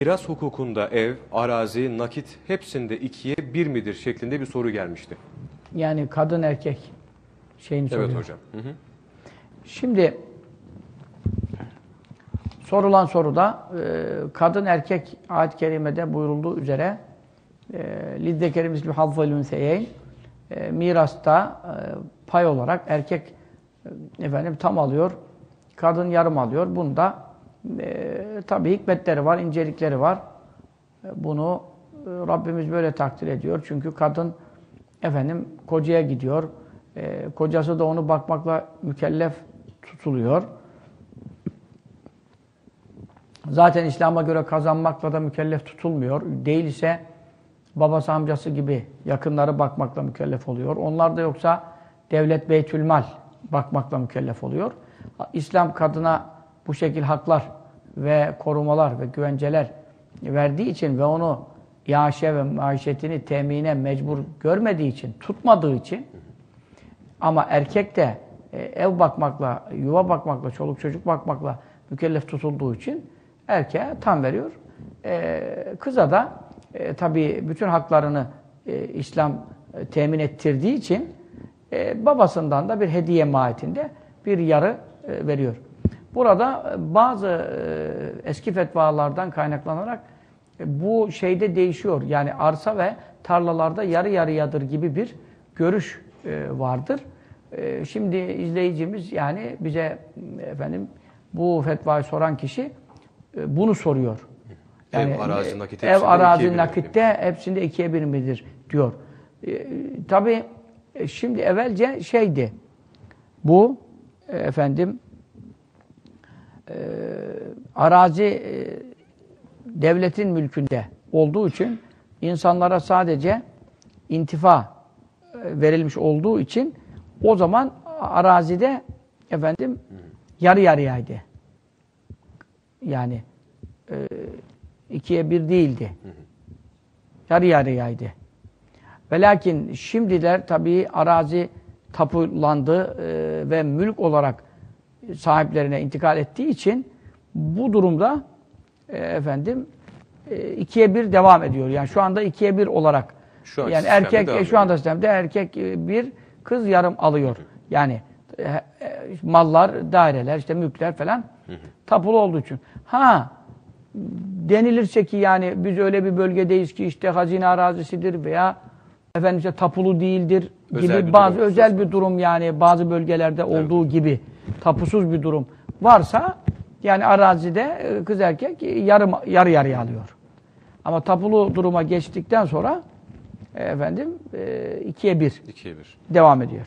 Miras hukukunda ev, arazi, nakit hepsinde ikiye bir midir şeklinde bir soru gelmişti. Yani kadın erkek şeyini soruyor. Evet hocam. Hı hı. Şimdi sorulan soruda e, kadın erkek ayet-i kerimede buyurulduğu üzere e, liddekeri mislü hazzal ünseyeyn e, mirasta e, pay olarak erkek e, efendim tam alıyor, kadın yarım alıyor. Bunda e, tabii hikmetleri var, incelikleri var. E, Bunu e, Rabbimiz böyle takdir ediyor. Çünkü kadın efendim kocaya gidiyor. E, kocası da onu bakmakla mükellef tutuluyor. Zaten İslam'a göre kazanmakla da mükellef tutulmuyor. Değilse babası amcası gibi yakınları bakmakla mükellef oluyor. Onlar da yoksa devlet beytülmal bakmakla mükellef oluyor. İslam kadına bu şekil haklar ve korumalar ve güvenceler verdiği için ve onu iaşe ve maişetini temine mecbur görmediği için, tutmadığı için ama erkek de e, ev bakmakla, yuva bakmakla, çoluk çocuk bakmakla mükellef tutulduğu için erkeğe tam veriyor. E, kıza da e, tabii bütün haklarını e, İslam temin ettirdiği için babasından da bir hediye mahiyetinde bir yarı veriyor. Burada e, bazı e, eski fetvalardan kaynaklanarak e, bu şeyde değişiyor. Yani arsa ve tarlalarda yarı yarıyadır gibi bir görüş vardır. Şimdi izleyicimiz yani bize efendim bu fetvayı soran kişi bunu soruyor. Ev, arazi, nakit ev, arazi, nakitte hepsinde ikiye bir midir diyor. E, tabii e, şimdi evvelce şeydi. Bu efendim e, arazi e, devletin mülkünde olduğu için insanlara sadece intifa e, verilmiş olduğu için o zaman arazide efendim yarı yarıyaydı. Yani e, ikiye bir değildi. Yarı yarıyaydı. Ve lakin şimdiler tabii arazi tapulandı e, ve mülk olarak sahiplerine intikal ettiği için bu durumda e, efendim e, ikiye bir devam ediyor. Yani şu anda ikiye bir olarak Şu an yani erkek e, şu anda sistemde erkek e, bir kız yarım alıyor. Yani e, e, mallar, daireler, işte mülkler falan tapulu olduğu için. Ha denilirse ki yani biz öyle bir bölgedeyiz ki işte hazine arazisidir veya efendim işte tapulu değildir Özel gibi bir bazı durum özel bir durum yani bazı bölgelerde olduğu gibi tapusuz bir durum varsa yani arazide e, kız erkek yarım yarı yarıya alıyor. Ama tapulu duruma geçtikten sonra e, efendim e, ikiye bir İkiye bir. devam ediyor.